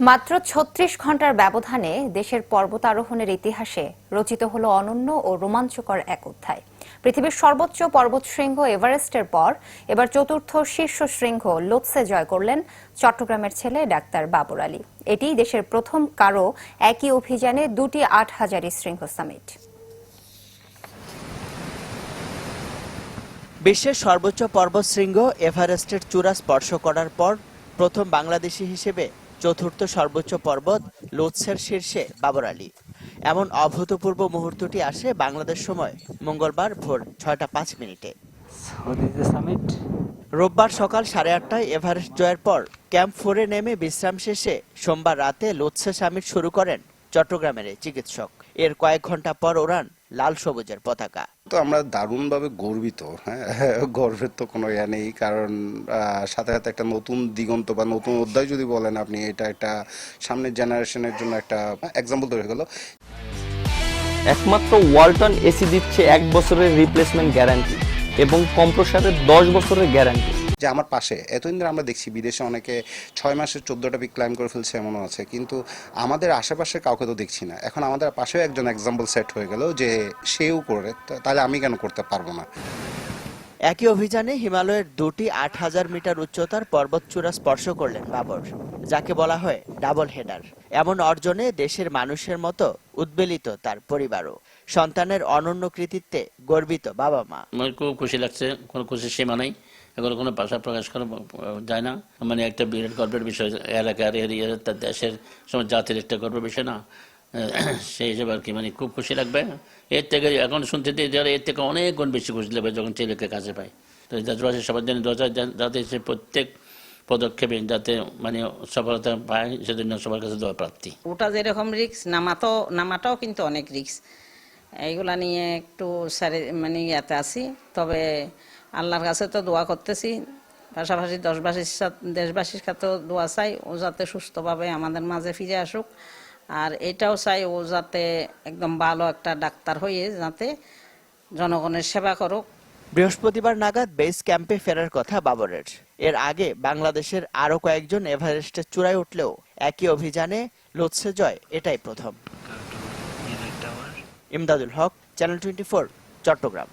মাত্র ছত্রিশ ঘণ্টার ব্যবধানে দেশের পর্বতারোহণের ইতিহাসে রচিত হল অনন্য ও রোমাঞ্চকর এক অধ্যায়। পৃথিবীর সর্বোচ্চ পর্বত শৃঙ্গ এভারেস্টের পর এবার চতুর্থ শীর্ষ শৃঙ্গ লোৎসে জয় করলেন চট্টগ্রামের ছেলে ডাক্তার বাবর আলী। এটি দেশের প্রথম কারও একই অভিযানে দুটি আট হাজারি শৃঙ্গ সামিট বিশ্বের সর্বোচ্চ পর্বতশৃঙ্গ এভারেস্টের চূড়া স্পর্শ করার পর প্রথম বাংলাদেশি হিসেবে চতুর্থ সর্বোচ্চ পর্বত লোৎসের শীর্ষে বাবর আলী। এমন অভূতপূর্ব মুহূর্তটি আসে বাংলাদেশ সময় মঙ্গলবার ভোর ছয়টা পাঁচ মিনিটে. রোববার সকাল সাড়ে আটটায় এভারেস্ট জয়ের পর ক্যাম্প ফোরে নেমে বিশ্রাম শেষে সোমবার রাতে লোৎসে সামিট শুরু করেন চট্টগ্রামের চিকিৎসক। এর কয়েক ঘণ্টা পর ওড়ান লাল সবুজের পতাকা। তো আমরা দারুণভাবে গর্বিত হ্যাঁ? গর্বের তো কোনো ইয়া নেই, কারণ সাথে সাথে একটা নতুন দিগন্ত বা নতুন অধ্যায় যদি বলেন আপনি, এটা একটা সামনের জেনারেশনের জন্য একটা এক্সাম্পল তৈরি হলো একমাত্র ওয়ালটন এসি দিচ্ছে এক বছরের রিপ্লেসমেন্ট গ্যারান্টি এবং কম্প্রসারের দশ বছরের গ্যারান্টি যে আমার পাশে এতদিন ধরে আমরা দেখছি বিদেশে অনেকে ছয় মাসে চোদ্দটা পিক ক্লাইম করে ফেলছে এমনও আছে কিন্তু আমাদের আশেপাশে কাউকে তো দেখছি না। এখন আমাদের পাশেও একজন এক্সাম্পল সেট হয়ে গেল যে সেও করে তাহলে আমি কেন করতে পারব না? একই অভিযানে হিমালয়ের দুটি আট হাজার মিটার উচ্চতার পর্বতচূড়া স্পর্শ করলেন বাবর যাকে বলা হয় ডাবল হেডার এমন অর্জনে দেশের মানুষের মতো উদ্বেলিত তার পরিবারও। সন্তানের অনন্য কৃতিত্বে গর্বিত বাবা মা। আমার খুব খুশি লাগছে কোনো খুশির সীমা নেই। এগুলো কোনো ভাষা প্রকাশ করা যায় না। মানে একটা বিরাট গর্বের বিষয়, এলাকার এরিয়ার তার দেশের সময় জাতির একটা গর্বের বিষয় না। সেই হিসেবে আর কি মানে খুব খুশি লাগবে। এর থেকে এখন শুনতে দিই যারা এর থেকে অনেক গুণ বেশি খুশি লাগবে যখন ছেলেকে কাছে পায়। তো দেশবাসী সবার জন্য দরজা যাতে সে প্রত্যেক পদক্ষেপে যাতে মানে সফলতা পায়, সেজন্য সবার কাছে দোয়া প্রার্থী। ওটা যেরকম রিক্স নামাতো, নামাটাও কিন্তু অনেক রিক্স এইগুলা নিয়ে একটু মানে ইয়াতে আছি। তবে আল্লাহর কাছে তো দোয়া করতেছি। পাশাপাশি দশবাসীর সাথে, দেশবাসীর সাথেও দোয়া চাই, ও যাতে সুস্থভাবে আমাদের মাঝে ফিরে আসুক। আর এটাও চাই ও যাতে একদম ভালো একটা ডাক্তার হয়ে যাতে জনগণের সেবা করুক। বৃহস্পতিবার নাগাদ বেস ক্যাম্পে ফেরার কথা বাবরের। এর আগে বাংলাদেশের আরও কয়েকজন এভারেস্টের চূড়ায় উঠলেও একই অভিযানে লোৎসে জয়, এটাই প্রথম। Imdadul Haque, channel twenty Chattogram.